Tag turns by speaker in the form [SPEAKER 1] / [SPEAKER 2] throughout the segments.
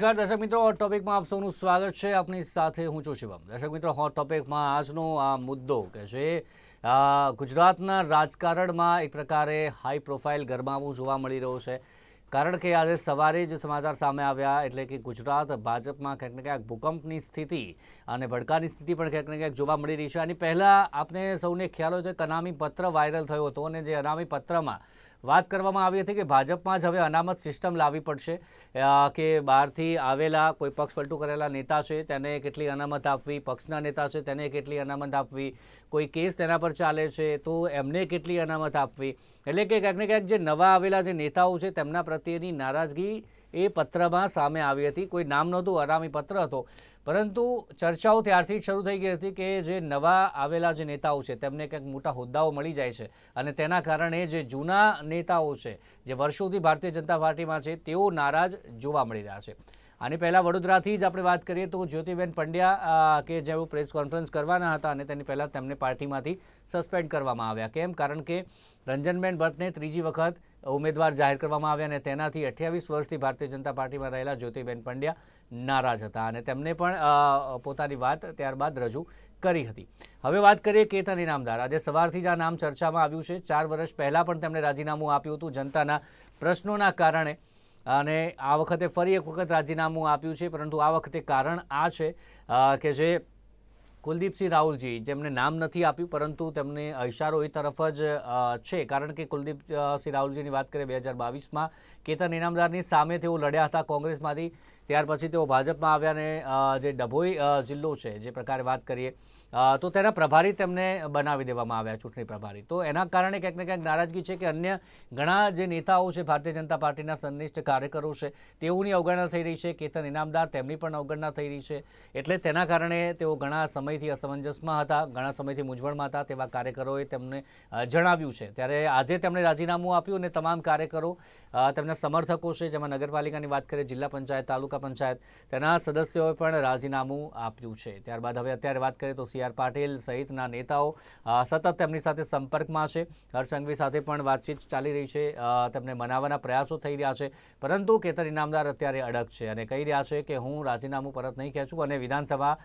[SPEAKER 1] નમસ્કાર, દર્શક મિત્રો હોટ ટોપિકમાં આપ સૌનું સ્વાગત છે. આપની સાથે હું છું શિવમ. દર્શક મિત્રો હોટ ટોપિકમાં આજનો આ મુદ્દો કે છે ગુજરાતના રાજકારણમાં એક પ્રકારે હાઈ પ્રોફાઇલ ગરમાવું જોવા મળી રહ્યું છે. કારણ કે આજે સવારે જ સમાચાર સામે આવ્યા એટલે કે ગુજરાત ભાજપમાં ક્યાંક ને ક્યાંક ભૂકંપની સ્થિતિ અને ભડકાની સ્થિતિ પણ ક્યાંક ને ક્યાંક જોવા મળી રહી છે. આની પહેલાં આપને સૌને ખ્યાલ હોય તો એક અનામી પત્ર વાયરલ થયો હતો અને જે અનામી પત્રમાં વાત કરવામાં આવી હતી કે ભાજપમાં જ હવે અનામત સિસ્ટમ લાવવી પડશે. કે બહારથી આવેલા કોઈ પક્ષ પલટું કરેલા નેતા છે, તેને કેટલી અનામત આપવી, પક્ષના નેતા છે, તેને કેટલી અનામત આપવી, કોઈ કેસ તેના પર ચાલે છે, તો એમને કેટલી અનામત આપવી. એટલે કે ક્યાંક ને ક્યાંક જે નવા આવેલા જે નેતાઓ છે, તેમના પ્રત્યેની નારાજગી એ પત્રમાં સામે આવી હતી. કોઈ નામ નહોતું અનામી પત્ર હતો. પરંતુ ચર્ચાઓ ત્યારથી શરૂ થઈ ગઈ હતી કે જે નવા આવેલા જે નેતાઓ છે, તેમને કંઈક મોટા હોદ્દાઓ મળી જાય છે. અને તેના કારણે જે જૂના નેતાઓ છે, જે વર્ષોથી ભારતીય જનતા પાર્ટીમાં છે, તેઓ નારાજ જોવા મળી રહ્યા છે. આની પહેલાં વડોદરાથી જ આપણે વાત કરીએ તો જ્યોતિબેન પંડ્યા કે જેઓ પ્રેસ કોન્ફરન્સ કરવાના હતા અને તેની પહેલાં તેમને પાર્ટીમાંથી સસ્પેન્ડ કરવામાં આવ્યા. કેમ? કારણ કે રંજનબેન ભટ્ટને ત્રીજી વખત ઉમેદવાર જાહેર કરવામાં આવ્યા અને તેનાથી અઠ્યાવીસ વર્ષથી ભારતીય જનતા પાર્ટીમાં રહેલા જ્યોતિબેન પંડ્યા નારાજ હતા અને તેમને પણ પોતાની વાત ત્યારબાદ રજૂ કરી હતી. હવે વાત કરીએ કેતન ઇનામદાર આજે સવારથી જ આ નામ ચર્ચામાં આવ્યું છે. ચાર વર્ષ પહેલાં પણ તેમણે રાજીનામું આપ્યું હતું જનતાના પ્રશ્નોના કારણે અને આ વખતે ફરી એક વખત રાજીનામું આપ્યું છે. પરંતુ આ વખતે કારણ આ છે કે જે કુલદીપસિંહ રાહુલજી જેમને નામ નથી આપ્યું, પરંતુ તેમને ઇશારો એ તરફ જ છે. કારણ કે કુલદીપસિંહ રાહુલજીની વાત કરીએ બે હજાર બાવીસમાં, કેતન ઇનામદારની સામે તેઓ લડ્યા હતા કોંગ્રેસમાંથી. ત્યાર પછી તેઓ ભાજપમાં આવ્યા અને જે ડભોઈ જિલ્લો છે, જે પ્રકારે વાત કરીએ તો તેના પ્રભારી તેમને બનાવી દેવામાં આવ્યા, ચૂંટણી પ્રભારી. તો એના કારણે ક્યાંક ને ક્યાંક નારાજગી છે કે અન્ય ઘણા જે નેતાઓ છે, ભારતીય જનતા પાર્ટીના સંનિષ્ઠ કાર્યકરો છે, તેઓની અવગણના થઈ રહી છે. કેતન ઇનામદાર તેમની પણ અવગણના થઈ રહી છે. એટલે તેના કારણે તેઓ ઘણા સમયથી અસમંજસમાં હતા, ઘણા સમયથી મૂંઝવણમાં હતા તેવા કાર્યકરોએ તેમને જણાવ્યું છે. ત્યારે આજે તેમણે રાજીનામું આપ્યું અને તમામ કાર્યકરો તેમના સમર્થકો છે, જેમાં નગરપાલિકાની વાત કરીએ, જિલ્લા પંચાયત, તાલુકા પંચાયત, તેના સદસ્યોએ પણ રાજીનામું આપ્યું છે. ત્યારબાદ હવે અત્યારે વાત કરીએ તો સી આર પાટીલ સહિતના નેતાઓ સતત તેમની સાથે સંપર્કમાં છે. હર્ષ સાથે પણ વાતચીત ચાલી રહી છે. તેમને મનાવવાના પ્રયાસો થઈ રહ્યા છે. પરંતુ કેતન ઇનામદાર અત્યારે અડગ છે અને કહી રહ્યા છે કે હું રાજીનામું પરત નહીં ખેંચું અને વિધાનસભા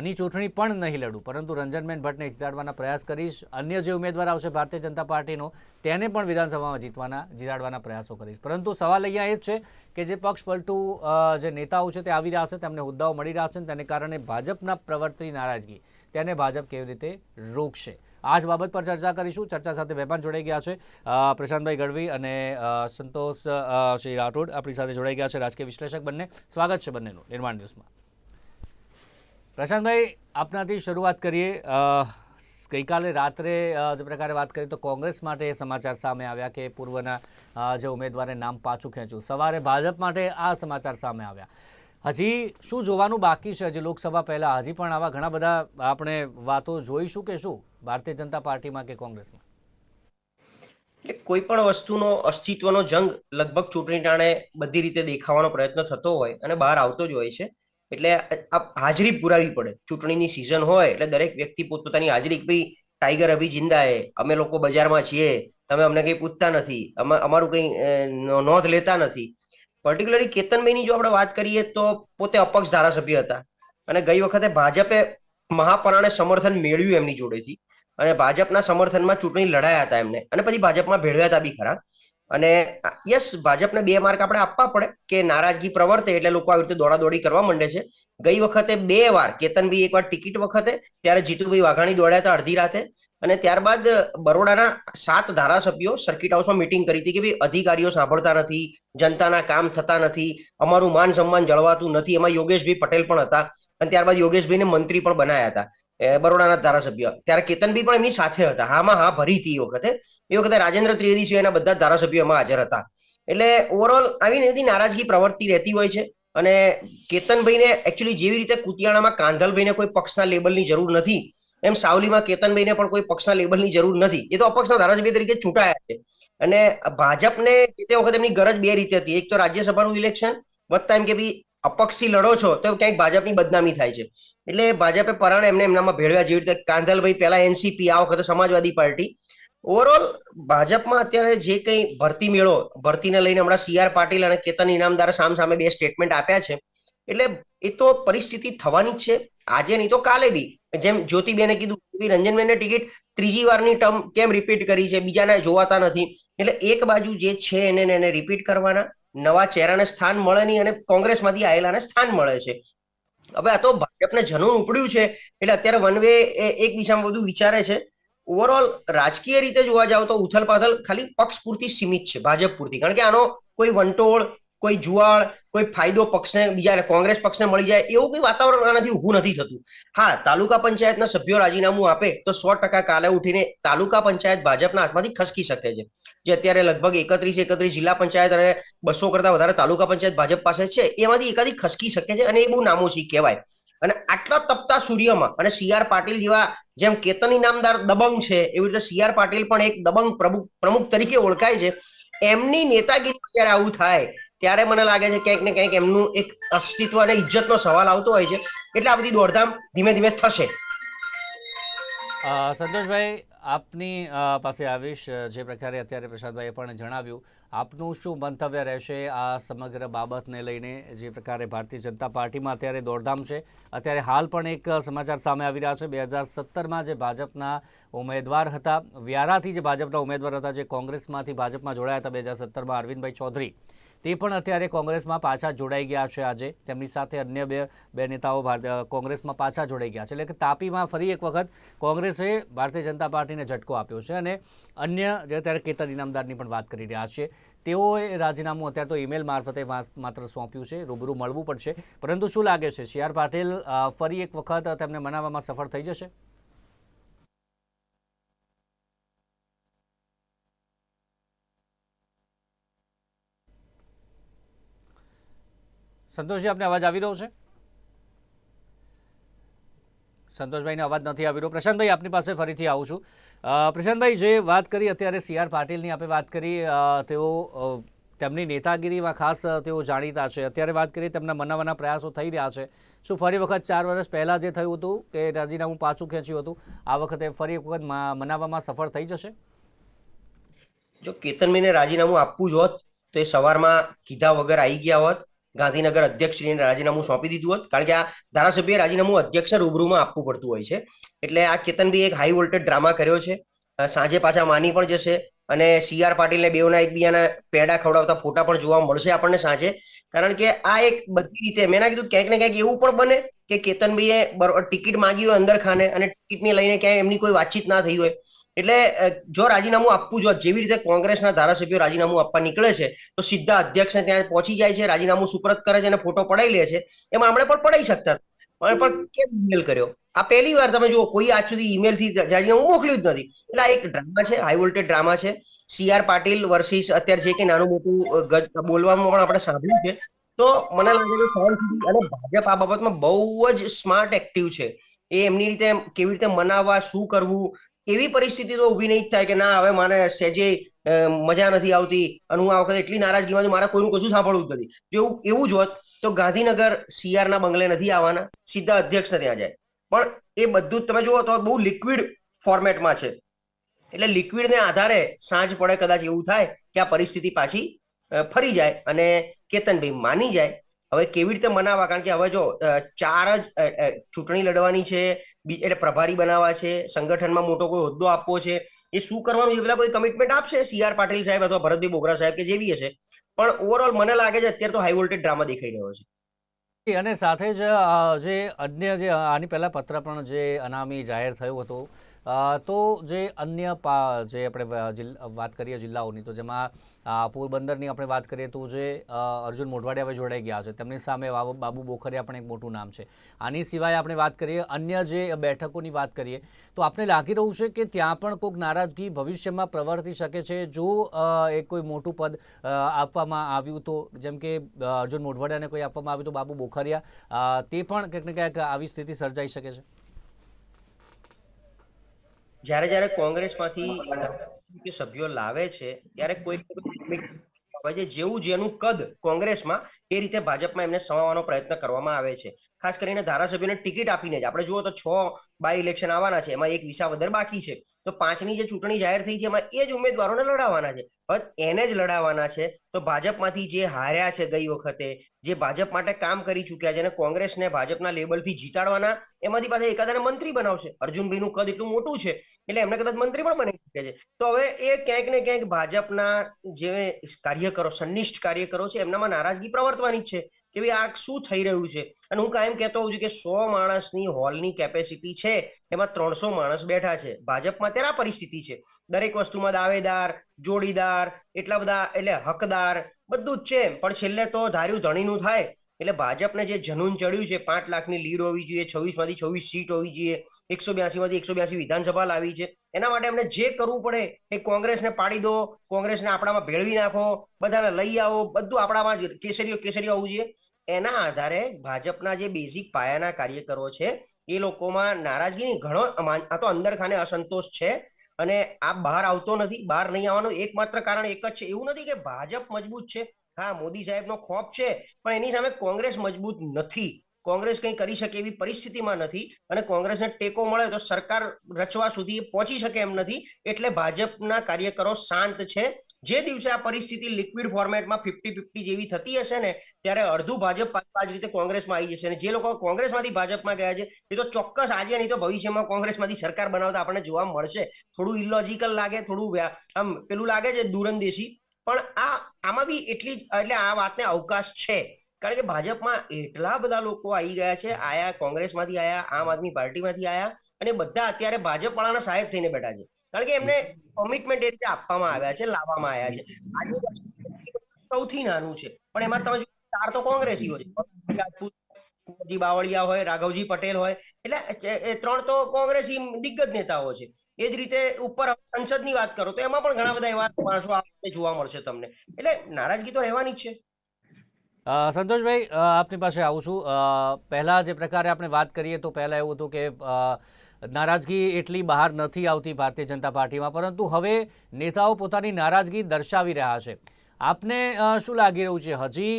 [SPEAKER 1] ની ચૂંટણી પણ નહીં લડું. પરંતુ રંજનબેન ભટ્ટને જીતાડવાના પ્રયાસ કરીશ. અન્ય જે ઉમેદવાર આવશે ભારતીય જનતા પાર્ટીનો, તેને પણ વિધાનસભામાં જીતવાના, જીતાડવાના પ્રયાસો કરીશ. પરંતુ સવાલ અહીંયા એ જ છે કે જે પક્ષ પલટું જે નેતાઓ છે તે આવી રહ્યા છે, તેમને હોદ્દાઓ મળી રહ્યા છે તેને કારણે ભાજપના પ્રવર્તની નારાજગી તેને ભાજપ કેવી રીતે રોકશે? આ જ બાબત પર ચર્ચા કરીશું. ચર્ચા સાથે મહેમાન જોડાઈ ગયા છે પ્રશાંતભાઈ ગઢવી અને સંતોષ શ્રી રાઠોડ આપણી સાથે જોડાઈ ગયા છે રાજકીય વિશ્લેષક બંને. સ્વાગત છે બંનેનું નિર્માણ ન્યૂઝમાં પ્રશાંતભાઈ, આપનાથી શરૂઆત કરીએ. ગઈકાલે રાત્રે જે પ્રકારે વાત કરીએ તો કોંગ્રેસ માટે એ સમાચાર સામે આવ્યા કે પૂર્વના જે ઉમેદવારે નામ પાછું ખેંચ્યું. સવારે ભાજપ માટે આ સમાચાર સામે આવ્યા. હજી શું જોવાનું બાકી છે? હજી લોકસભા પહેલાં, હજી પણ આવા ઘણા બધા આપણે વાતો જોઈશું કે શું? ભારતીય જનતા પાર્ટીમાં કે કોંગ્રેસમાં?
[SPEAKER 2] એટલે કોઈ પણ વસ્તુનો, અસ્તિત્વનો જંગ લગભગ ચૂંટણી ટાણે બધી રીતે દેખાવાનો પ્રયત્ન થતો હોય અને બહાર આવતો જ હોય છે. એટલે આ હાજરી પુરાવી પડે. ચૂંટણીની સિઝન હોય એટલે દરેક વ્યક્તિ પોતપોતાની હાજરી ભાઈ ટાઈગર અભી જિંદા હે, અમે લોકો બજારમાં છીએ, તમે અમને કંઈ પૂછતા નથી, અમે, અમારું કંઈ નોંધ લેતા નથી. પર્ટિક્યુલરલી કેતનભાઈની જો આપણે વાત કરીએ તો પોતે અપક્ષ ધારાસભ્ય હતા. અને ગઈ વખતે ભાજપે મહાપરાણે સમર્થન મેળવ્યું એમની જોડેથી. અને ભાજપના સમર્થનમાં ચૂંટણી લડાયા હતા એમને. અને પછી ભાજપમાં ભેળવ્યા હતા બી ખરા અને યસ ભાજપને બે માર્ક આપણે આપવા પડે કે નારાજગી પ્રવર્તે એટલે લોકો આવી રીતે દોડાદોડી કરવા માંડે છે. ગઈ વખતે બે વાર, કેતનભાઈ એકવાર ટિકિટ વખતે, ત્યારે જીતુભાઈ વાઘાણી દોડ્યા હતા અડધી રાતે. અને ત્યારબાદ બરોડાના સાત ધારાસભ્યો સર્કિટ હાઉસમાં મિટિંગ કરી હતી કે ભાઈ અધિકારીઓ સાંભળતા નથી, જનતાના કામ થતા નથી, અમારું માન સન્માન જળવાતું નથી, એમાં યોગેશભાઈ પટેલ પણ હતા અને ત્યારબાદ યોગેશભાઈને મંત્રી પણ બનાયા હતા બરોડાના ધારાસભ્ય. ત્યારે કેતનભાઈ પણ એમની સાથે હતા, હામાં હા ભરી હતી એ વખતે. એ વખતે રાજેન્દ્ર ત્રિવેદી સિવાયના બધા ધારાસભ્યો એમાં હાજર હતા. એટલે ઓવરઓલ આવી બધી નારાજગી પ્રવર્તી રહેતી હોય છે અને કેતનભાઈને એકચ્યુઅલી જેવી રીતે કુતિયાણામાં કાંધલભાઈને કોઈ પક્ષના લેબલની જરૂર નથી એમ સાવલીમાં કેતનભાઈને પણ કોઈ પક્ષના લેબલની જરૂર નથી. એ તો અપક્ષના ધારાસભ્ય તરીકે ચૂંટાયા છે. અને ભાજપને તે વખત એમની ગરજ બે રીતે હતી. એક તો રાજ્યસભાનું ઇલેક્શન વત્તા એમ કે ભાઈ અપક્ષથી લડો છો, તો ક્યાંક ભાજપની બદનામી થાય છે. એટલે ભાજપે પરાણે એમને એમનામાં ભેળવ્યા જેવી રીતે કાંધલભાઈ પહેલા એનસીપી, આ વખતે સમાજવાદી પાર્ટી. ઓવરઓલ ભાજપમાં અત્યારે જે કંઈ ભરતી મેળો, ભરતીને લઈને હમણાં સી આર પાટીલ અને કેતન ઇનામદારે સામ સામે બે સ્ટેટમેન્ટ આપ્યા છે. એટલે એ તો પરિસ્થિતિ થવાની જ છે. આજે નહીં તો કાલે બી. જેમ જ્યોતિબેને કીધું રંજનબેને ટિકિટ ત્રીજી વારની ટર્મ કેમ રિપીટ કરી છે બીજાને જોવાતા નથી? એટલે એક બાજુ જે છે એને એને રિપીટ કરવાના, નવા ચહેરાને સ્થાન મળે નહીં અને કોંગ્રેસમાંથી આવેલાને સ્થાન મળે છે. હવે આ તો ભાજપને જનૂન ઉપડ્યું છે, એટલે અત્યારે વન વે એક દિશામાં બધું વિચારે છે. ઓવરઓલ રાજકીય રીતે જોવા જાવ તો ઉથલ પાથલ ખાલી પક્ષ પૂરતી સીમિત છે, ભાજપ પૂરતી. કારણ કે આનો કોઈ વંટોળ કોઈ જુવાળ, કોઈ ફાયદો પક્ષને બીજા કોંગ્રેસ પક્ષને મળી જાય, એવું કોઈ વાતાવરણ આનાથી ઊભું નથી થતું. હા, તાલુકા પંચાયતના સભ્યો રાજીનામું આપે તો સો ટકા કાલે ઉઠીને તાલુકા પંચાયત ભાજપના હાથમાંથી ખસકી શકે છે. જે અત્યારે લગભગ એકત્રીસ એકત્રીસ જિલ્લા પંચાયત અને બસો કરતા વધારે તાલુકા પંચાયત ભાજપ પાસે છે, એમાંથી એકાદી ખસકી શકે છે અને એ બહુ નામોશી કહેવાય. અને આટલા તપતા સૂર્યમાં અને સી આર પાટીલ જેવા જેમ કેતન ઇનામદાર દબંગ છે, એવી રીતે સી આર પાટીલ પણ એક દબંગ પ્રમુખ પ્રમુખ તરીકે ઓળખાય છે. એમની નેતાગીરી જ્યારે આવું થાય ત્યારે મને લાગે છે ક્યાંક ને ક્યાંક એમનું એક અસ્તિત્વ અને ઇજ્જતનો સવાલ આવતો હોય છે. એટલે આ બધી દોડધામ ધીમે ધીમે થશે.
[SPEAKER 1] સંતોષભાઈ, આપની પાસે આવીશ. જે પ્રકારે અત્યારે પ્રસાદભાઈએ પણ જણાવ્યું, આપનું શું મંતવ્ય રહેશે આ સમગ્ર બાબતને લઈને? જે પ્રકારે ભારતીય જનતા પાર્ટીમાં અત્યારે દોડધામ છે. અત્યારે હાલ પણ એક સમાચાર સામે આવી રહ્યા છે. બે હજાર સત્તરમાં જે ભાજપના ઉમેદવાર હતા, વ્યારાથી જે ભાજપના ઉમેદવાર હતા, જે કોંગ્રેસમાંથી ભાજપમાં જોડાયા હતા બે હજાર સત્તરમાં અરવિંદભાઈ ચૌધરી. તે પણ અત્યારે કોંગ્રેસમાં પાછા જોડાઈ ગયા છે આજે. તેમની સાથે અન્ય બે બે નેતાઓ કોંગ્રેસમાં પાછા જોડાઈ ગયા છે. એટલે કે તાપીમાં ફરી એક વખત કોંગ્રેસે ભારતીય જનતા પાર્ટીને ઝટકો આપ્યો છે અને અન્ય જે અત્યારે કેતન ઇનામદારની પણ વાત કરી રહ્યા છે, તેઓએ રાજીનામું અત્યારે તો ઈમેલ મારફતે માત્ર સોંપ્યું છે, રૂબરૂ મળવું પડશે પરંતુ શું લાગે છે? સી આર પાટીલ ફરી એક વખત તેમને મનાવવામાં સફળ થઈ જશે? સંતોષજી, આપને અવાજ આવી રહ્યો છે? સંતોષભાઈને અવાજ નથી આવી રહ્યો. પ્રશાંતભાઈ, આપની પાસે ફરીથી આવું છું. પ્રશાંતભાઈ, જે વાત કરી અત્યારે સી આર પાટીલની આપણે વાત કરી તેઓ તેમની નેતાગીરીમાં ખાસ તેઓ જાણીતા છે. અત્યારે વાત કરીએ, તેમના મનાવવાના પ્રયાસો થઈ રહ્યા છે. શું ફરી વખત ચાર વર્ષ પહેલાં જે થયું હતું કે રાજીનામું પાછું ખેંચ્યું હતું, આ વખતે ફરી એક વખત મનાવવામાં સફળ થઈ જશે?
[SPEAKER 2] જો કેતનભાઈને રાજીનામું આપવું જ હોત, તો એ સવારમાં કીધા વગર આવી ગયા હોત. ગાંધીનગર અધ્યક્ષશ્રીને રાજીનામું સોંપી દીધું હોત. કારણ કે આ ધારાસભ્ય રાજીનામું અધ્યક્ષ રૂબરૂમાં આપવું પડતું હોય છે. એટલે આ કેતનભાઈ એક હાઈ વોલ્ટેજ ડ્રામા કર્યો છે. સાંજે પાછા માની પણ જશે અને સી આર પાટીલને બેવના એકબીજાના પેડા ખવડાવતા ફોટા પણ જોવા મળશે આપણને સાંજે. કારણ કે આ એક બધી રીતે મેં ના કીધું ક્યાંક ને ક્યાંક એવું પણ બને કે કેતનભાઈએ ટિકિટ માંગી હોય અંદર ખાને અને ટિકિટને લઈને ક્યાંય એમની કોઈ વાતચીત ના થઈ હોય. એટલે જો રાજીનામું આપવું જો જેવી રીતે કોંગ્રેસના ધારાસભ્યો રાજીનામું આપવા નીકળે છે, તો સીધા અધ્યક્ષને ત્યાં પહોંચી જાય છે, રાજીનામું સુપરત કરે છે અને ફોટો પડાઈ લે છે, એમાં આપણે પણ પડાઈ શકતા પણ કેમ ઈમેલ કર્યો? આ પહેલી વાર તમે જુઓ, કોઈ આજ સુધી ઈમેલથી રાજીનામું મોકલ્યું જ નથી. એટલે આ એક ડ્રામા છે હાઈ વોલ્ટેજ ડ્રામા છે. સી આર પાટીલ વર્સિસ અત્યારે જે કે નાનું મોટું ગજ, બોલવામાં પણ આપણે સાંભળ્યું છે. તો મને લાગે છે સવાલ સુધી અને ભાજપ આ બાબતમાં બહુ જ સ્માર્ટ એક્ટિવ છે. એ એમની રીતે કેવી રીતે મનાવવા, શું કરવું એવી પરિસ્થિતિ તો ઊભી નહીં જ થાય કે ના, હવે મને સેજે મજા નથી આવતી અને હું આ વખતે એટલી નારાજગીમાં છું, મારે કોઈનું કશું સાંભળવું જ નથી. જો એવું જ હોત તો ગાંધીનગર સીઆર ના બંગલે નથી આવવાના, સીધા અધ્યક્ષ ત્યાં જાય. પણ એ બધું તમે જુઓ તો બહુ લિક્વિડ ફોર્મેટમાં છે. એટલે લિક્વિડને આધારે સાંજ પડે કદાચ એવું થાય કે આ પરિસ્થિતિ પાછી ફરી જાય અને કેતનભાઈ માની જાય. હવે કેવી રીતે મનાવવા? કારણ કે હવે જો ચાર જ ચૂંટણી લડવાની છે એટલે પ્રભારી બનાવવા છે, સંગઠનમાં મોટો કોઈ હોદ્દો આપવો છે, એ શું કરવાનું એ બધા કોઈ કમિટમેન્ટ આપશે સી આર પાટીલ સાહેબ અથવા ભરતભાઈ બોગરા સાહેબ કે જેવી હશે. પણ ઓવરઓલ મને લાગે છે અત્યારે તો હાઈ વોલ્ટેજ ડ્રામા દેખાઈ રહ્યો છે.
[SPEAKER 1] અને સાથે જ જે અન્ય જે, આની પહેલા પત્ર પણ જે અનામી જાહેર થયું હતું તો જે અન્ય જે આપણે વાત કરીએ જિલ્લાઓની, તો જેમાં પોરબંદરની આપણે વાત કરીએ તો જે અર્જુન મોઢવાડિયા હવે જોડાઈ ગયા છે. તેમની સામે બાબુ બોખરિયા પણ એક મોટું નામ છે. આની સિવાય આપણે વાત કરીએ અન્ય જે બેઠકોની વાત કરીએ, તો આપણે લાગી રહ્યું છે કે ત્યાં પણ કોઈક નારાજગી ભવિષ્યમાં પ્રવર્તી શકે છે? જો એક કોઈ મોટું પદ આપવામાં આવ્યું તો, જેમ કે અર્જુન મોઢવાડિયાને કોઈ આપવામાં આવ્યું તો બાબુ બોખરિયા તે પણ ક્યાંક ને ક્યાંક આવી સ્થિતિ સર્જાઈ શકે છે?
[SPEAKER 2] જ્યારે જ્યારે કોંગ્રેસમાંથી સભ્યો લાવે છે ત્યારે કોઈ જેવું જેનું કદ કોંગ્રેસમાં એ રીતે ભાજપમાં એમને સમાવવાનો પ્રયત્ન કરવામાં આવે છે. ખાસ કરીને ધારાસભ્યોને ટિકિટ આપીને જ. આપણે જુઓ તો છ બાય ઇલેક્શન આવવાના છે. એમાં એક વિસાવદર બાકી છે. તો પાંચની જે ચૂંટણી જાહેર થઈ છે, એમાં એ જ ઉમેદવારોને લડાવવાના છે. હવે એને જ લડાવવાના છે. તો ભાજપમાંથી જે હાર્યા છે ગઈ વખતે, જે ભાજપ માટે કામ કરી ચૂક્યા છે અને કોંગ્રેસને ભાજપના લેબલથી જીતાડવાના, એમાંથી પાછા એકાદાને મંત્રી બનાવશે. અર્જુનભાઈનું કદ એટલું મોટું છે. એટલે એમને કદાચ મંત્રી પણ બની શકે છે. તો હવે એ ક્યાંક ને ક્યાંક ભાજપના જે કાર્યકરો, સંનિષ્ઠ કાર્યકરો છે, એમનામાં નારાજગી પ્રવર્તવાની જ છે કે ભાઈ આ શું થઈ રહ્યું છે? અને હું કાયમ કહેતો હોઉં છું કે સો માણસની હોલની કેપેસિટી છે, એમાં ત્રણસો માણસ બેઠા છે. ભાજપમાં ત્યારે આ પરિસ્થિતિ છે. દરેક વસ્તુમાં દાવેદાર, જોડીદાર, એટલા બધા, એટલે હકદાર, બધું જ છે. પણ છેલ્લે તો ધાર્યું ધણીનું થાય. એટલે ભાજપને જે જનૂન ચડ્યું છે, પાંચ લાખની લીડ હોવી જોઈએ છવ્વીસમાંથી છવ્વીસ સીટ હોવી જોઈએ, એકસો બ્યાસી માંથી એકસો બ્યાસી વિધાનસભા લાવી છે, એના માટે એમને જે કરવું પડે એ કોંગ્રેસને પાડી દો, કોંગ્રેસને આપણામાં ભેળવી નાખો, બધાને લઈ આવો, બધું આપણામાં જ કેસરીઓ કેસરીઓ હોવું જોઈએ. એના આધારે ભાજપના જે બેઝિક પાયાના કાર્યકરો છે, એ લોકોમાં નારાજગીની ઘણો આ તો અંદર ખાને અસંતોષ છે, અને આ બહાર આવતો નથી, બહાર નહીં આવવાનું એકમાત્ર કારણ એક જ છે. એવું નથી કે ભાજપ મજબૂત છે હા, મોદી સાહેબનો ખોફ છે, પણ એની સામે કોંગ્રેસ મજબૂત નથી. કોંગ્રેસ કંઈ કરી શકે એવી પરિસ્થિતિમાં નથી અને કોંગ્રેસને ટેકો મળે તો સરકાર રચવા સુધી પહોંચી શકે એમ નથી એટલે ભાજપના કાર્યકરો શાંત છે. જે દિવસે આ પરિસ્થિતિ લિક્વિડ ફોર્મેટમાં ફિફ્ટી ફિફ્ટી જેવી થતી હશે ને, ત્યારે અડધું ભાજપ આ રીતે કોંગ્રેસમાં આવી જશે અને જે લોકો કોંગ્રેસમાંથી ભાજપમાં ગયા છે, એ તો ચોક્કસ આજે નહીં તો ભવિષ્યમાં કોંગ્રેસમાંથી સરકાર બનાવતા આપણને જોવા મળશે. થોડું ઇલોજિકલ લાગે, થોડું આમ પેલું લાગે છે દૂરંદેશી પણ આ, આમાં બી એટલી એટલે આ વાતને અવકાશ છે. કારણ કે ભાજપમાં એટલા બધા લોકો આવી ગયા છે, આયા, કોંગ્રેસમાંથી આયા, આમ આદમી પાર્ટીમાંથી આયા અને બધા અત્યારે ભાજપ વાળાના સાહેબ થઈને બેઠા છે. કારણ કે એમને કમિટમેન્ટ એ રીતે આપવામાં આવ્યા છે, લાવવામાં આવ્યા છે. આજે સૌથી નાનું છે. પણ એમાં તમે ચાર તો કોંગ્રેસીઓ છે. કુંવરજી બાવળિયા હોય, રાઘવજી પટેલ હોય, એટલે એ ત્રણ તો કોંગ્રેસી દિગ્ગજ નેતાઓ છે. એ જ રીતે ઉપર સંસદની વાત કરો તો એમાં પણ ઘણા બધા એવા માણસો આપણે જોવા મળશે તમને. એટલે નારાજગી તો રહેવાની જ છે.
[SPEAKER 1] સંતોષભાઈ આપની પાસે આવું છું. પહેલા જે પ્રકારે આપણે વાત કરીએ તો પહેલા એવું હતું કે નારાજગી એટલી બહાર નથી આવતી ભારતીય જનતા પાર્ટીમાં, પરંતુ હવે નેતાઓ પોતાની નારાજગી દર્શાવી રહ્યા છે. આપને શું લાગી રહ્યું છે? હજી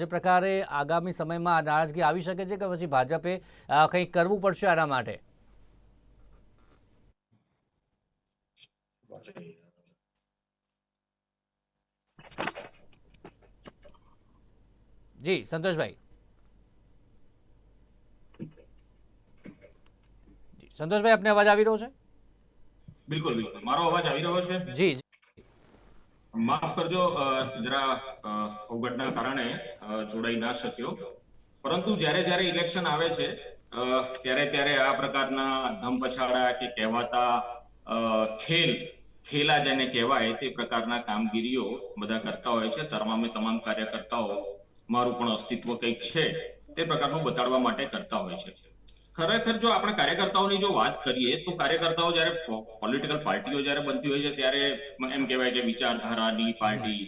[SPEAKER 1] જે પ્રકારે આગામી સમયમાં નારાજગી આવી શકે છે કે પછી ભાજપે કંઈક કરવું પડશે આના માટે? જી સંતોષભાઈ. સંતોષભાઈ આપને અવાજ આવી રહ્યો છે?
[SPEAKER 3] બિલકુલ બિલકુલ. મારો અવાજ આવી રહ્યો છે?
[SPEAKER 1] જી.
[SPEAKER 3] માફ કરજો જરા અ, કારણે જોડાઈ ના શક્યો. પરંતુ જ્યારે જ્યારે ઇલેક્શન આવે છે ત્યારે ત્યારે આ પ્રકારના ધમપછાડા કે કહેવાતા ખેલ ખેલા જેને કહેવાય તે પ્રકારના કામગીરીઓ બધા કરતા હોય છે. તમામે તમામ કાર્યકર્તાઓ મારું પણ અસ્તિત્વ કંઈક છે તે પ્રકારનું બતાડવા માટે કરતા હોય છે. ખરેખર જો આપણે કાર્યકર્તાઓની જો વાત કરીએ, તો કાર્યકર્તાઓ જ્યારે પોલિટિકલ પાર્ટીઓ જ્યારે બનતી હોય છે, ત્યારે એમ કહેવાય કે વિચારધારાની પાર્ટી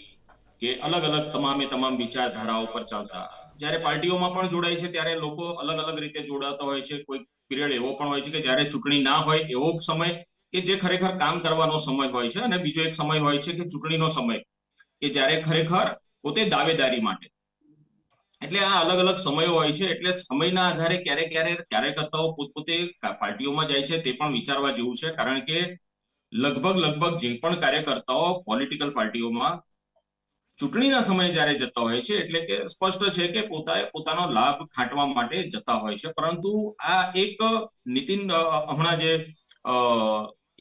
[SPEAKER 3] કે અલગ અલગ તમામે તમામ વિચારધારાઓ પર ચાલતા. જ્યારે પાર્ટીઓમાં પણ જોડાય છે, ત્યારે લોકો અલગ અલગ રીતે જોડાતા હોય છે. કોઈ પીરિયડ એવો પણ હોય છે કે જ્યારે ચૂંટણી ના હોય, એવો સમય કે જે ખરેખર કામ કરવાનો સમય હોય છે. અને બીજો એક સમય હોય છે કે ચૂંટણીનો સમય કે જ્યારે ખરેખર પોતે દાવેદારી માટે એટલે આ અલગ અલગ સમયો હોય છે, એટલે સમયના આધારે ક્યારેક ક્યારેક કાર્યકર્તાઓ પોતપોતે પાર્ટીઓમાં જાય છે તે પણ વિચારવા જેવું છે, કારણ કે લગભગ લગભગ જે પણ કાર્યકર્તાઓ પોલિટિકલ પાર્ટીઓમાં ચૂંટણીના સમયે જ્યારે જતા હોય છે, એટલે કે સ્પષ્ટ છે કે પોતાએ પોતાનો લાભ ખાંટવા માટે જતા હોય છે, પરંતુ આ એક નીતિન હમણાં જે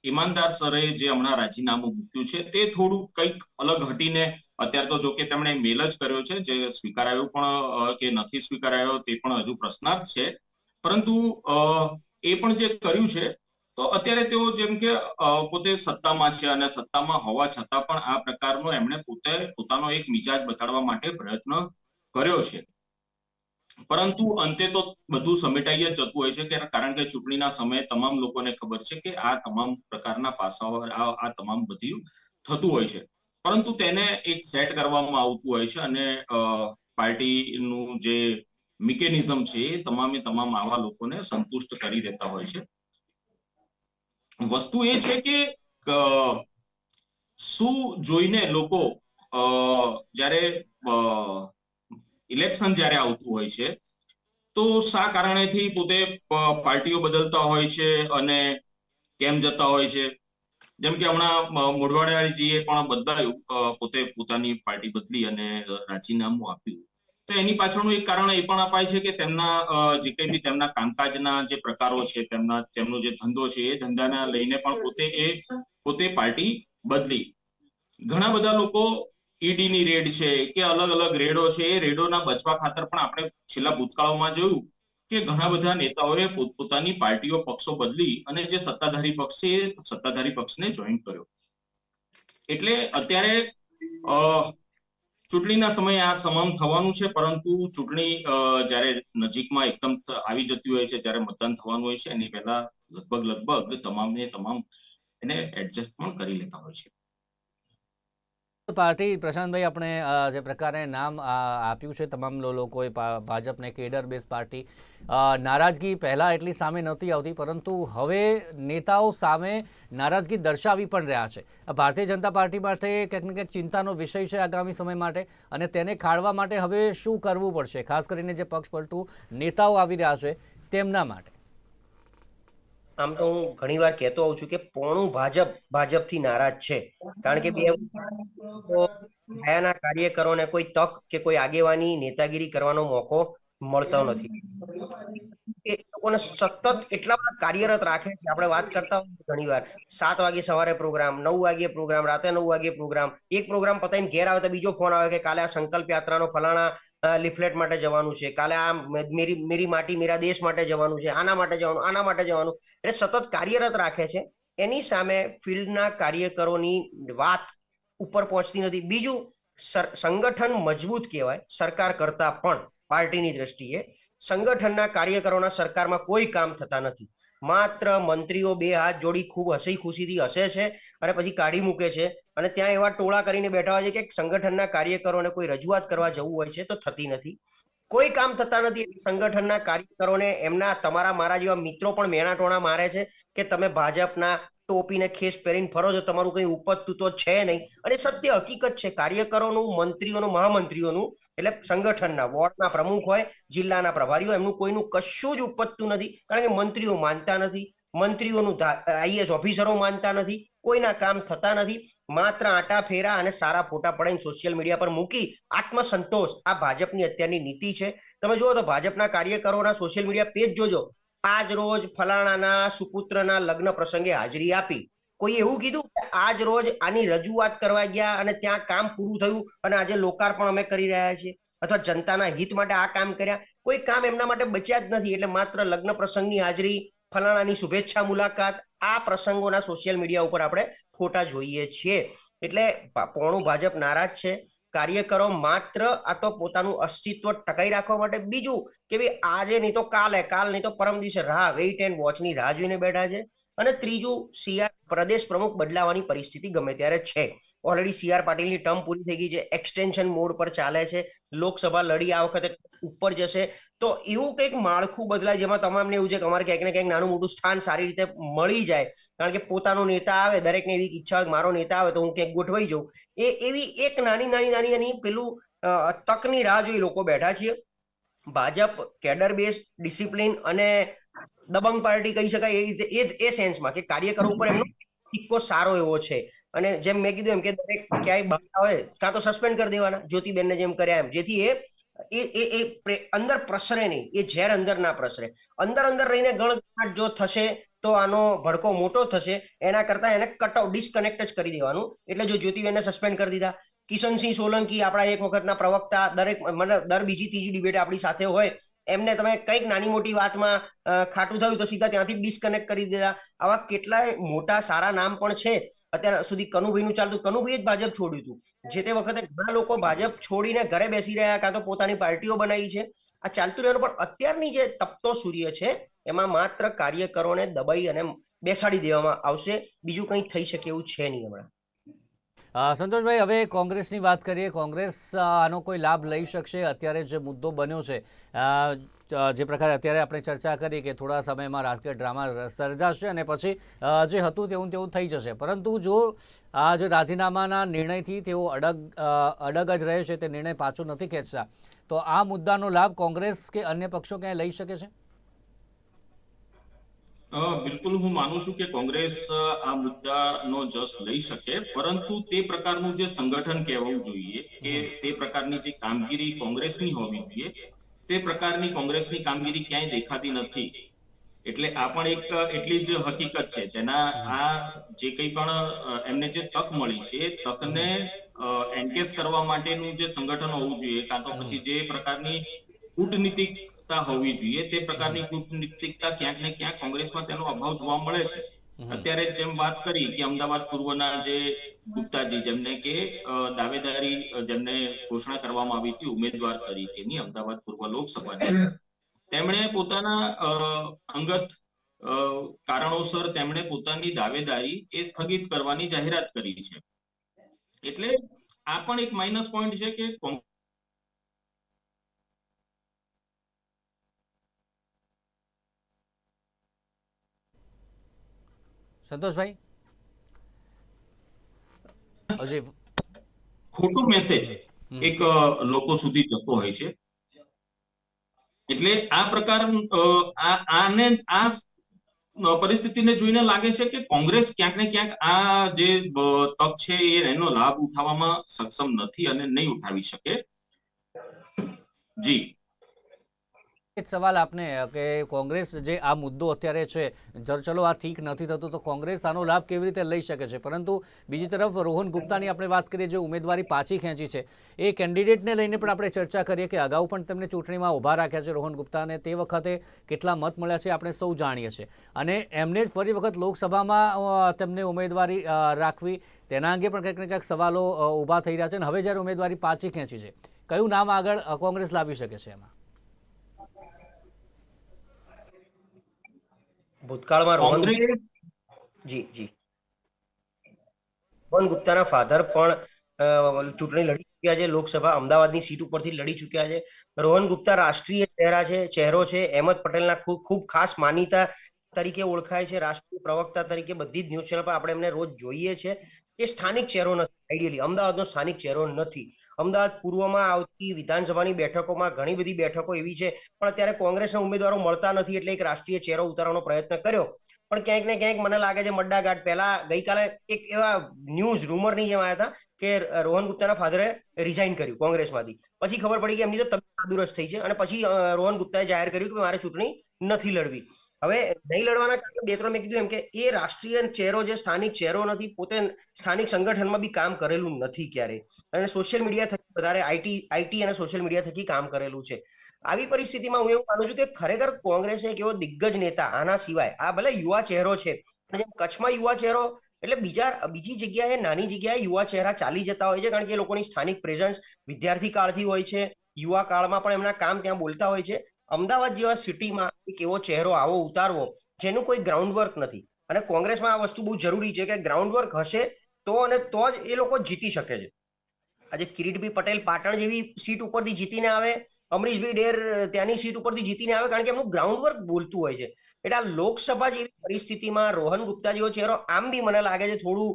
[SPEAKER 3] ઈમાનદાર સરે જે હમણાં રાજીનામું મૂક્યું છે, તે થોડું કંઈક અલગ હટીને અત્યારે તો જોકે તેમણે મેલ જ કર્યો છે, જે સ્વીકારાયો પણ કે નથી સ્વીકારાયો તે પણ હજુ પ્રશ્નાર્થ છે. પરંતુ એ પણ જે કર્યું છે, તો અત્યારે તેઓ જેમ કે પોતે સત્તામાં છે અને સત્તામાં હોવા છતાં પણ આ પ્રકારનો એમણે પોતે, પોતાનો એક મિજાજ બતાડવા માટે પ્રયત્ન કર્યો છે. પરંતુ અંતે તો બધું સમેટાઈ જ જતું હોય છે કે, કારણ કે ચૂંટણીના સમયે તમામ લોકોને ખબર છે કે આ તમામ પ્રકારના પાસાઓ આ તમામ બધું થતું હોય છે. પરંતુ તેને એક સેટ કરવામાં આવતું હોય છે અને પાર્ટીનું જે મિકેનિઝમ છે એ તમામે તમામ આવા લોકોને સંતુષ્ટ કરી દેતા હોય છે. વસ્તુ એ છે કે શું જોઈને લોકો જ્યારે ઇલેક્શન જ્યારે આવતું હોય છે, તો શા કારણેથી પોતે પાર્ટીઓ બદલતા હોય છે અને કેમ જતા હોય છે? જેમ કે હમણાં મોઢવાડિયાજીએ પણ બદલાયું પોતે પોતાની પાર્ટી બદલી અને રાજીનામું આપ્યું. તો એની પાછળનું એક કારણ એ પણ અપાય છે કે તેમના જે કંઈ બી તેમના કામકાજના જે પ્રકારો છે, તેમના, તેમનો જે ધંધો છે, એ ધંધાના લઈને પણ પોતે એ પોતે પાર્ટી બદલી. ઘણા બધા લોકો ઈડીની રેડ છે કે અલગ અલગ રેડો છે, એ રેડોના બચવા ખાતર પણ આપણે છેલ્લા ભૂતકાળમાં જોયું. કે ઘણા બધા નેતાઓએ પોતપોતાની પાર્ટીઓ પક્ષો બદલી અને જે સત્તાધારી પક્ષ, સત્તાધારી પક્ષને જોઈન કર્યો. એટલે અત્યારે ચૂંટણીના સમયે આ તમામ થવાનું છે, પરંતુ ચૂંટણી જ્યારે નજીકમાં એકદમ આવી જતી હોય છે, જ્યારે મતદાન થવાનું હોય છે, એની પહેલા લગભગ લગભગ તમામને તમામ એને એડજસ્ટ પણ કરી લેતા હોય છે.
[SPEAKER 1] પાર્ટી પ્રશાંતભાઈ આપણે જે પ્રકારે નામ આપ્યું છે તમામ લોકોએ ભાજપને કેડર બેઝ પાર્ટી. નારાજગી પહેલાં એટલી સામે નહોતી આવતી, પરંતુ હવે નેતાઓ સામે નારાજગી દર્શાવી પણ રહ્યા છે. ભારતીય જનતા પાર્ટી માટે ક્યાંક ને કંઈક ચિંતાનો વિષય છે આગામી સમય માટે, અને તેને ખાળવા માટે હવે શું કરવું પડશે? ખાસ કરીને જે પક્ષ પલટું નેતાઓ આવી રહ્યા છે, તેમના માટે.
[SPEAKER 2] આમ તો હું ઘણીવાર કહેતો હોઉં છું કે પોણું ભાજપ ભાજપથી નારાજ છે. કારણ કે બે કાર્યકરોને કોઈ તક કે કોઈ આગેવાની નેતાગીરી કરવાનો મોકો મળતો નથી. એ લોકોને સતત એટલા બધા કાર્યરત રાખે છે. આપણે વાત કરતા હોઈએ ઘણીવાર સાત વાગે સવારે પ્રોગ્રામ નવ વાગે પ્રોગ્રામ રાતે નવ વાગે પ્રોગ્રામ. એક પ્રોગ્રામ પતાવીને ઘેર આવે તો બીજો ફોન આવે કે કાલે આ સંકલ્પ યાત્રાનો ફલાણા લિફલેટ માટે જવાનું છે. કાલે આ મેરી મેરી માટી, મેરા દેશ માટે જવાનું છે. આના માટે જવાનું, આના માટે જવાનું. એટલે સતત કાર્યરત રાખે છે. એની સામે ફિલ્ડના કાર્યકરોની વાત ઉપર પહોંચતી નથી. બીજું સંગઠન મજબૂત કહેવાય, સરકાર કરતા પણ પાર્ટીની દ્રષ્ટિએ. સંગઠનના કાર્યકરોના સરકારમાં કોઈ કામ થતા નથી. માત્ર મંત્રીઓ બે હાથ જોડી ખૂબ હસી ખુશીથી હસે છે અને પછી કાઢી મૂકે છે. અને ત્યાં એવા ટોળા કરીને બેઠા હોય છે કે સંગઠનના કાર્યકરોને કોઈ રજૂઆત કરવા જવું હોય છે તો થતી નથી. કોઈ કામ થતા નથી. સંગઠનના કાર્યકરોને એમના તમારા મારા જેવા મિત્રો પણ મેણા ટોણા મારે છે કે તમે ભાજપના ટોપીને ખેસ પહેરીને ફરો છો, તમારું કઈ ઉપજતું તો છે નહીં. અને સત્ય હકીકત છે, કાર્યકરોનું, મંત્રીઓનું, મહામંત્રીઓનું, એટલે સંગઠનના, વોર્ડના પ્રમુખ હોય, જિલ્લાના પ્રભારીઓ એમનું કોઈનું કશું જ ઉપજતું નથી. કારણ કે મંત્રીઓ માનતા નથી, મંત્રીઓનું આઈએસ ઓફિસરો માનતા નથી, કોઈના કામ થતા નથી. માત્ર આટા ફેરા અને સારા ફોટા પડાઈને સોશિયલ મીડિયા પર મૂકી આત્મસંતોષ આ ભાજપની અત્યારની નીતિ છે. તમે જુઓ તો ભાજપના કાર્યકરોના સોશિયલ મીડિયા પેજ જોજો. આજ રોજ ફલાણાના સુપુત્રના લગ્ન પ્રસંગે હાજરી આપી. કોઈ એવું કીધું કે આજ રોજ આની રજૂઆત કરવા ગયા અને ત્યાં કામ પૂરું થયું અને આજે લોકાર્પણ અમે કરી રહ્યા છીએ. અથવા જનતાના હિત માટે આ કામ કર્યા. કોઈ કામ એમના માટે બચ્યા જ નથી. એટલે માત્ર લગ્ન પ્રસંગની હાજરી, ફલાણાની શુભેચ્છા મુલાકાત, આ પ્રસંગોના સોશિયલ મીડિયા ઉપર આપણે ફોટા જોઈએ છીએ. એટલે પોણું ભાજપ નારાજ છે. કાર્યકરો માત્ર આ તો પોતાનું અસ્તિત્વ ટકાઈ રાખવા માટે. બીજું કે ભાઈ આજે નહીં તો કાલે, કાલ નહીં તો પરમ દિવસે રાહ વેઇટ એન્ડ વોચની રાહ જોઈને બેઠા છે. અને ત્રીજું સીઆર પ્રદેશ પ્રમુખ બદલાવાની પરિસ્થિતિ ગમે ત્યારે છે. ઓલરેડી સીઆર પાટીલની ટર્મ પૂરી થઈ ગઈ છે. એક્સટેન્શન મોડ પર ચાલે છે. લોકસભા લડી આ વખતે ઉપર જશે. તો એવું કંઈક માળખું બદલાય જેમાં તમામને એવું છે કે અમારે ક્યાંક ને ક્યાંક નાનું મોટું સ્થાન સારી રીતે મળી જાય. કારણ કે પોતાનો નેતા આવે, દરેકને એવી ઈચ્છા હોય મારો નેતા આવે તો હું ક્યાંક ગોઠવાઈ જાઉં. એ એવી એક નાની નાની નાની એની પેલું તકની રાહ જોઈ લોકો બેઠા છીએ. ભાજપ કેડર બેઝ ડિસિપ્લિન અને દબંગ પાર્ટી કહી શકાય એ એ સેન્સમાં કે કાર્યકરો ઉપર એમનો ટીકો સારો એવો છે. અને જેમ મેં કીધું એમ કે દરેક ક્યાંય બહાર આવે, કાં તો સસ્પેન્ડ કરી દેવાના, જ્યોતિબેનને જેમ કર્યા એમ. જેથી એ એ એ એ અંદર પ્રસરે નહીં, એ ઝેર અંદર ના પ્રસરે. અંદર અંદર રહીને ગળગાટ જો થશે, તો આનો ભડકો મોટો થશે, એના કરતા એને કટ આઉટ ડિસ્કનેક્ટ જ કરી દેવાનું. એટલે જો જ્યોતિબેનને સસ્પેન્ડ કરી દીધા કિશનસિંહ સોલંકી આપણા એક વખતના પ્રવક્તા, દરેક મને દર બીજી ત્રીજી ડિબેટ આપણી સાથે હોય, એમને તમે કંઈક નાની મોટી વાતમાં ખાટું થયું તો સીધા ત્યાંથી ડિસ્કનેક્ટ કરી દીધા. આવા કેટલાય મોટા સારા નામ પણ છે. અત્યાર સુધી કનુભાઈનું ચાલતું, કનુભાઈએ જ ભાજપ છોડ્યું હતું. જે તે વખતે ઘણા લોકો ભાજપ છોડીને ઘરે બેસી રહ્યા કાં તો પોતાની પાર્ટીઓ બનાવી છે. આ ચાલતું રહેવાનું, પણ અત્યારની જે તપતો સૂર્ય છે, એમાં માત્ર કાર્યકરોને દબાઈ અને બેસાડી દેવામાં આવશે. બીજું કંઈ થઈ શકે એવું છે નહીં હમણાં.
[SPEAKER 1] સંતોષભાઈ, હવે કોંગ્રેસની વાત કરીએ. કોંગ્રેસ આનો કોઈ લાભ લઈ શકશે? અત્યારે જે મુદ્દો બન્યો છે જે પ્રકારે અત્યારે આપણે ચર્ચા કરી કે થોડા સમયમાં રાજકીય ડ્રામા સર્જાશે અને પછી જે હતું તેવું તેવું થઈ જશે. પરંતુ જો આ જે રાજીનામાના નિર્ણયથી તેઓ અડગ અડગ જ રહે છે, તે નિર્ણય પાછો નથી ખેંચતા, તો આ મુદ્દાનો લાભ કોંગ્રેસ કે અન્ય પક્ષો ક્યાંય લઈ શકે છે?
[SPEAKER 3] બિલકુલ હું માનું છું કે કોંગ્રેસ આ મુદ્દાનો જસ લઈ શકે પરંતુ તે પ્રકારનું જે સંગઠન કહેવું જોઈએ કે તે પ્રકારની જે કામગીરી કોંગ્રેસની હોવી જોઈએ તે પ્રકારની કોંગ્રેસની કામગીરી ક્યાંય દેખાતી નથી. એટલે આ પણ એક એટલી જ હકીકત છે. તેના આ જે કંઈ પણ એમને જે તક મળી છે એ તકને એન્કેસ કરવા માટેનું જે સંગઠન હોવું જોઈએ કાં તો પછી જે પ્રકારની કૂટનીતિકતા હોવી જોઈએ. તે પ્રકારની કૂટનીતિકતા ક્યાંક ને ક્યાંક કોંગ્રેસમાં તેનો અભાવ જોવા મળે છે. અત્યારે જેમ વાત કરી કે અમદાવાદ પૂર્વના જે ગુપ્તાજી જેમને કે દાવેદારી જેમને ઘોષણા કરવામાં આવી હતી ઉમેદવાર તરીકેની અમદાવાદ પૂર્વ લોકસભાની. તેમણે પોતાના અંગત કારણોસર તેમણે પોતાની દાવેદારી એ સ્થગિત કરવાની જાહેરાત કરી છે. એટલે આ પણ એક માઇનસ પોઈન્ટ છે કે
[SPEAKER 1] સંતોષભાઈ? હજી
[SPEAKER 3] ખોટો મેસેજ એક લોકો સુધી જતો હોય છે. એટલે આ પ્રકાર આ આને આ પરિસ્થિતિને જોઈને લાગે છે કે કોંગ્રેસ ક્યાંક ને ક્યાંક આ જે તક છે એનો લાભ ઉઠાવવામાં સક્ષમ નથી અને નહીં ઉઠાવી શકે. જી.
[SPEAKER 1] એક સવાલ આપને કે કોંગ્રેસ જે આ મુદ્દો અત્યારે છે ચલો આ ઠીક નથી થતું, તો કોંગ્રેસ આનો લાભ કેવી રીતે લઈ શકે છે? પરંતુ બીજી તરફ રોહન ગુપ્તાની આપણે વાત કરીએ, જે ઉમેદવારી પાછી ખેંચી છે, એ કેન્ડિડેટને લઈને પણ આપણે ચર્ચા કરીએ કે અગાઉ પણ તેમને ચૂંટણીમાં ઊભા રાખ્યા છે રોહન ગુપ્તાને તે વખતે કેટલા મત મળ્યા છે આપણે સૌ જાણીએ છીએ. અને એમને જ ફરી વખત લોકસભામાં તેમને ઉમેદવારી રાખવી, તેના અંગે પણ કંઈક ને કંઈક સવાલો ઊભા થઈ રહ્યા છે. અને હવે જ્યારે ઉમેદવારી પાછી ખેંચી છે, કયું નામ આગળ કોંગ્રેસ લાવી શકે છે એમાં?
[SPEAKER 2] ભૂતકાળમાં રોહન જી જી. રોહન ગુપ્તાના ફાધર પણ ચૂંટણી લડી ચૂક્યા છે. લોકસભા અમદાવાદની સીટ ઉપરથી લડી ચૂક્યા છે. રોહન ગુપ્તા રાષ્ટ્રીય ચહેરા છે ચહેરો છે. અહેમદ પટેલના ખૂબ ખૂબ ખાસ માનીતા તરીકે ઓળખાય છે, રાષ્ટ્રીય પ્રવક્તા તરીકે બધી જ ન્યૂઝ ચેનલ પર આપણે એમને રોજ જોઈએ છે. એ સ્થાનિક ચહેરો નથી આઈડિયલી અમદાવાદનો સ્થાનિક ચહેરો નથી. અમદાવાદ પૂર્વમાં આવતી વિધાનસભાની બેઠકોમાં ઘણી બધી બેઠકો એવી છે, પણ અત્યારે કોંગ્રેસના ઉમેદવારો મળતા નથી એટલે એક રાષ્ટ્રીય ચહેરો ઉતારવાનો પ્રયત્ન કર્યો. પણ ક્યાંક ને ક્યાંક મને લાગે છે, મડ્ડાઘાટ પહેલા ગઈકાલે એક એવા ન્યૂઝ રૂમરની જેમ આવ્યા હતા કે રોહન ગુપ્તાના ફાધરે રિઝાઇન કર્યું કોંગ્રેસમાંથી. પછી ખબર પડી કે એમની તો તબિયત નાદુરસ્ત થઈ છે અને પછી રોહન ગુપ્તાએ જાહેર કર્યું કે મારે ચૂંટણી નથી લડવી. હવે નહીં લડવાના કારણે બે ત્રણ મેં કીધું એમ કે એ રાષ્ટ્રીય ચહેરો જે સ્થાનિક ચહેરો નથી, પોતે સ્થાનિક સંગઠનમાં બી કામ કરેલું નથી ક્યારે. અને સોશિયલ મીડિયા થકી વધારે આઈટી આઈટી અને સોશિયલ મીડિયા થકી કામ કરેલું છે. આવી પરિસ્થિતિમાં હું એવું માનું છું કે ખરેખર કોંગ્રેસે એક એવો દિગ્ગજ નેતા આના સિવાય, આ ભલે યુવા ચહેરો છે જેમ કચ્છમાં યુવા ચહેરો, એટલે બીજા, બીજી જગ્યાએ નાની જગ્યાએ યુવા ચહેરા ચાલી જતા હોય છે, કારણ કે એ લોકોની સ્થાનિક પ્રેઝન્સ વિદ્યાર્થી કાળથી હોય છે, યુવા કાળમાં પણ એમના કામ ત્યાં બોલતા હોય છે. અમદાવાદ જેવા સિટીમાં એક એવો ચહેરો આવો ઉતારવો, જેનું કોઈ ગ્રાઉન્ડ વર્ક નથી. અને કોંગ્રેસમાં આ વસ્તુ બહુ જરૂરી છે કે ગ્રાઉન્ડ વર્ક હશે તો અને તો જ એ લોકો જીતી શકે છે. આજે કિરીટભાઈ પટેલ પાટણ જેવી સીટ ઉપરથી જીતીને આવે અમરીશભાઈ ડેર ત્યાંની સીટ ઉપરથી જીતીને આવે કારણ કે એમનું ગ્રાઉન્ડ વર્ક બોલતું હોય છે. એટલે આ લોકસભા જેવી પરિસ્થિતિમાં રોહન ગુપ્તા જેવો ચહેરો આમ બી મને લાગે છે થોડું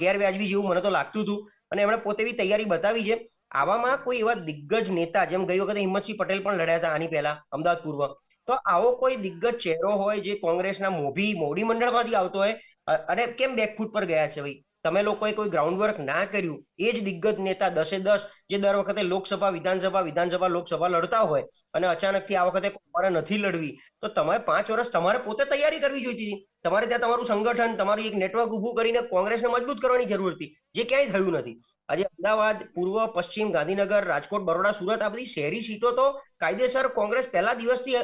[SPEAKER 2] ગેરવ્યાજબી જેવું મને તો લાગતું હતું. અને એમણે પોતે બી તૈયારી બતાવી છે. આવામાં કોઈ એવા દિગ્ગજ નેતા, જેમ ગઈ વખતે હિંમતસિંહ પટેલ પણ લડ્યા હતા આની પહેલા, અમદાવાદ પૂર્વ, તો આવો કોઈ દિગ્ગજ ચહેરો હોય જે કોંગ્રેસના મોભી, મોવડી મંડળમાંથી આવતો હોય અને કેમ બેકફૂટ પર ગયા છે ભાઈ? તમે લોકોએ કોઈ ગ્રાઉન્ડ વર્ક ના કર્યું, એ જ દિગ્ગજ નેતા દસે દસ જે દર વખતે લોકસભા, વિધાનસભા વિધાનસભા, લોકસભા લડતા હોય અને અચાનકથી આ વખતે તમારે નથી લડવી, તો તમારે પાંચ વર્ષ તમારે પોતે તૈયારી કરવી જોઈતી હતી. તમારે ત્યાં તમારું સંગઠન, તમારું એક નેટવર્ક ઊભું કરીને કોંગ્રેસને મજબૂત કરવાની જરૂર હતી, જે ક્યાંય થયું નથી. આજે અમદાવાદ, પૂર્વ, પશ્ચિમ, ગાંધીનગર, રાજકોટ, બરોડા, સુરત, આ બધી શહેરી સીટો તો કાયદેસર કોંગ્રેસ પહેલા દિવસથી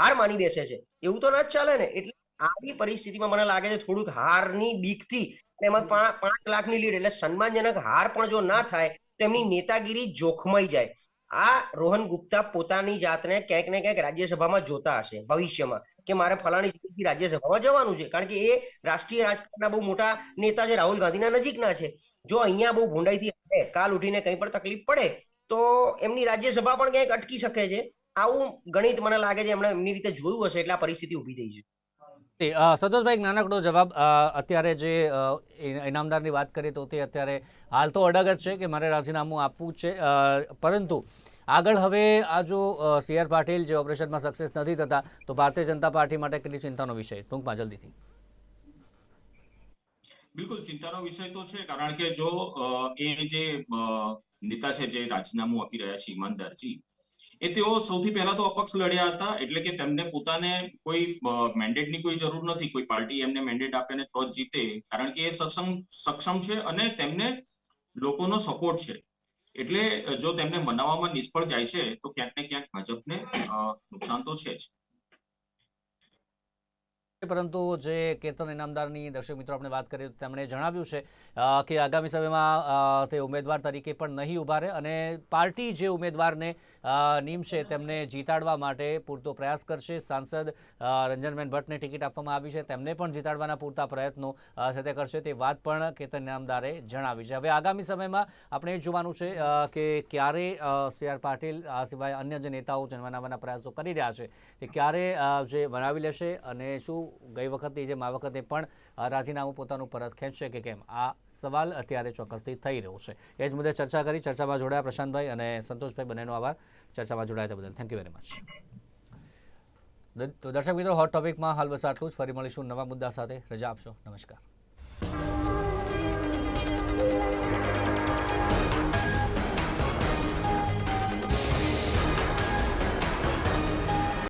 [SPEAKER 2] હાર માની બેસે છે. એવું તો ના જ ચાલે ને, એટલે આવી પરિસ્થિતિમાં મને લાગે છે થોડુંક હારની બીકથી એમાં પાંચ લાખની લીડ એટલે સન્માનજનક હાર પણ જો ના થાય તો એમની નેતાગીરી જોખમાઈ જાય. આ રોહન ગુપ્તા પોતાની જાતને ક્યાંક ને ક્યાંક રાજ્યસભામાં જોતા હશે ભવિષ્યમાં કે મારે ફલાણી જગ્યાથી રાજ્યસભામાં જવાનું છે. કારણ કે એ રાષ્ટ્રીય રાજકારણના બહુ મોટા નેતા છે, રાહુલ ગાંધીના નજીકના છે. જો અહીંયા બહુ ભૂંડાઈથી કાલ ઉઠીને કંઈ પણ તકલીફ પડે, તો એમની રાજ્યસભા પણ ક્યાંક અટકી શકે છે. આવું ગણિત મને લાગે છે એમણે એમની રીતે જોયું હશે એટલે આ પરિસ્થિતિ ઊભી થઈ છે.
[SPEAKER 1] સંતોષભાઈ નાનકડો જવાબ અત્યારે જે ઇનામદારની વાત કરીએ તો તે અત્યારે હાલ તો અડગ જ છે કે મારે રાજીનામું આપવું છે પરંતુ આગળ હવે આ જો સી આર પાટીલ જે ઓપરેશનમાં સક્સેસ નથી થતા, તો ભારતીય જનતા પાર્ટી માટે કેટલી ચિંતાનો વિષય? ટૂંકમાં જલ્દીથી.
[SPEAKER 3] બિલકુલ, ચિંતાનો વિષય તો છે, કારણ કે જો એ જે નેતા છે, જે રાજીનામું આપી રહ્યા છે ઈમાનદારજી એ તેઓ સૌથી પહેલા તો અપક્ષ લડ્યા હતા, એટલે કે તેમને પોતાને કોઈ મેન્ડેટની કોઈ જરૂર નથી. કોઈ પાર્ટી એમને મેન્ડેટ આપે ને તો જીતે. કારણ કે એ સક્ષમ સક્ષમ છે અને તેમને લોકોનો સપોર્ટ છે. એટલે જો તેમને મનાવવામાં નિષ્ફળ જાય છે, તો ક્યાંક ને ક્યાંક ભાજપને નુકસાન તો છે જ.
[SPEAKER 1] પરંતુ જે કેતન ઇનામદારની દર્શક મિત્રો આપણે વાત કરીએ તો તેમણે જણાવ્યું છે કે આગામી સમયમાં તે ઉમેદવાર તરીકે પણ નહીં ઊભા રહે અને પાર્ટી જે ઉમેદવારને નીમશે તેમને જીતાડવા માટે પૂરતો પ્રયાસ કરશે. સાંસદ રંજનબેન ભટ્ટને ટિકિટ આપવામાં આવી છે, તેમને પણ જીતાડવાના પૂરતા પ્રયત્નો સાથે કરશે તે વાત પણ કેતન ઇનામદારે જણાવી છે. હવે આગામી સમયમાં આપણે એ જોવાનું છે કે ક્યારે સી પાટીલ, આ સિવાય અન્ય જે નેતાઓ જે બનાવવાના પ્રયાસો કરી રહ્યા છે, તે ક્યારે જે બનાવી લેશે અને શું ગઈ વખતની જેમ આ વખતે પણ રાજીનામું પોતાનું પરત ખેંચશે કે કેમ? આ સવાલ અત્યારે ચોક્કસથી થઈ રહ્યો છે. એ જ મુદ્દે ચર્ચા કરી, ચર્ચામાં જોડાયા પ્રશાંતભાઈ અને સંતોષભાઈ, બંનેનો આભાર. ચર્ચામાં જોડાયા બદલ. થેન્ક યુ વેરી મચ તો દર્શક મિત્રો હોટ ટોપિકમાં હાલ બસ આટલું જ. ફરી મળીશું નવા મુદ્દા સાથે. રજા આપશો. નમસ્કાર.